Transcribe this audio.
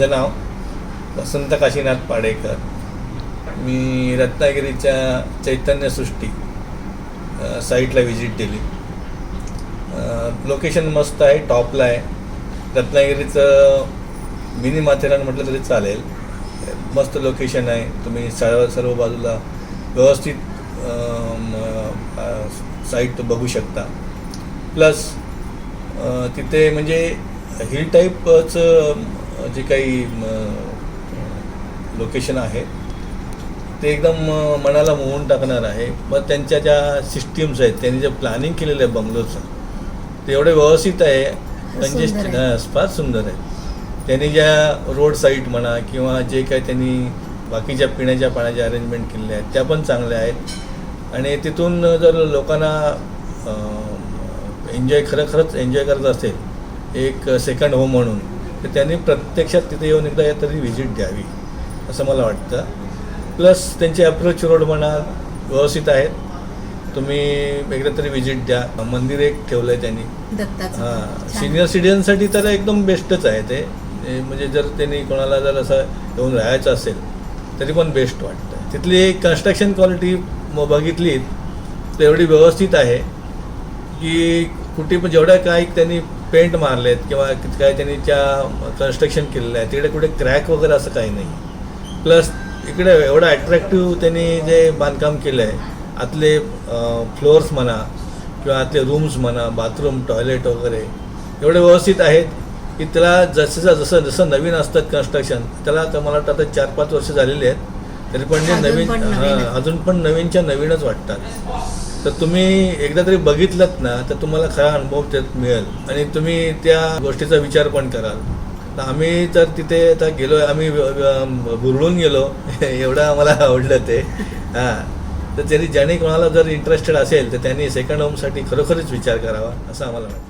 माझं नाव वसंत काशीनाथ पाडेकर. मी रत्नागिरीच्या चैतन्यसृष्टी साईटला व्हिजिट दिली लोकेशन मस्त आहे टॉपला आहे. रत्नागिरीचं मिनी माथेरान म्हटलं तरी चालेल. मस्त लोकेशन आहे. तुम्ही सर्व सर्व बाजूला व्यवस्थित साईट बघू शकता. प्लस तिथे म्हणजे हिल टाईपचं जे काही लोकेशन आहे ते एकदम मनाला मोहून टाकणार आहे. मग त्यांच्या ज्या सिस्टीम्स आहेत त्यांनी जे प्लॅनिंग केलेलं आहे बंगलोचं ते एवढं व्यवस्थित आहे. म्हणजे. हां, फार सुंदर आहे. त्यांनी ज्या रोड साईड म्हणा किंवा जे काही त्यांनी बाकीच्या पिण्याच्या पाण्याच्या अरेंजमेंट केलेल्या आहेत त्या पण चांगल्या आहेत. आणि तिथून जर लोकांना एन्जॉय खरं खरंच एन्जॉय करत असेल एक सेकंड होम म्हणून तर त्यांनी प्रत्यक्षात तिथे येऊन एकदा तरी व्हिजिट द्यावी असं मला वाटतं. प्लस त्यांचे अप्रोच रोड म्हणा व्यवस्थित आहेत. तुम्ही एकदा तरी व्हिजिट द्या. मंदिर एक ठेवलं आहे त्यांनी हां. सिनियर सिटीजनसाठी तर एकदम बेस्टच आहे ते. म्हणजे जर त्यांनी कोणाला जर असं येऊन राहायचं असेल तरी पण बेस्ट वाटतं. तिथली कन्स्ट्रक्शन क्वालिटी बघितली तर एवढी व्यवस्थित आहे. की कुठे पण जेवढ्या काही त्यांनी पेंट मारलेत किंवा काय त्यांनी त्या कन्स्ट्रक्शन केलेलं आहे तिकडे कुठे क्रॅक वगैरे असं काही नाही. प्लस इकडे एवढं अट्रॅक्टिव्ह त्यांनी जे बांधकाम केलं आहे आतले फ्लोअर्स म्हणा किंवा आतले रूम्स म्हणा बाथरूम टॉयलेट वगैरे एवढे व्यवस्थित आहेत की त्याला जसं जसं जसं नवीन असतात कन्स्ट्रक्शन त्याला तर मला वाटतं आता चार पाच वर्ष झालेली आहेत. तरी पण जे नवीन हां. अजून पण नवीनच्या नवीनच वाटतात. तर तुम्ही एकदा तरी बघितलं ना तर तुम्हाला खरा अनुभव त्यात मिळेल. आणि तुम्ही त्या गोष्टीचा विचार पण कराल. तर आम्ही तर तिथे आता गेलो आम्ही बुरळून गेलो. एवढं आम्हाला आवडलं ते. हां. तर त्यांनी ज्याने कोणाला जर इंटरेस्टेड असेल तर त्यांनी सेकंड होमसाठी खरोखरच विचार करावा असं आम्हाला वाटतं.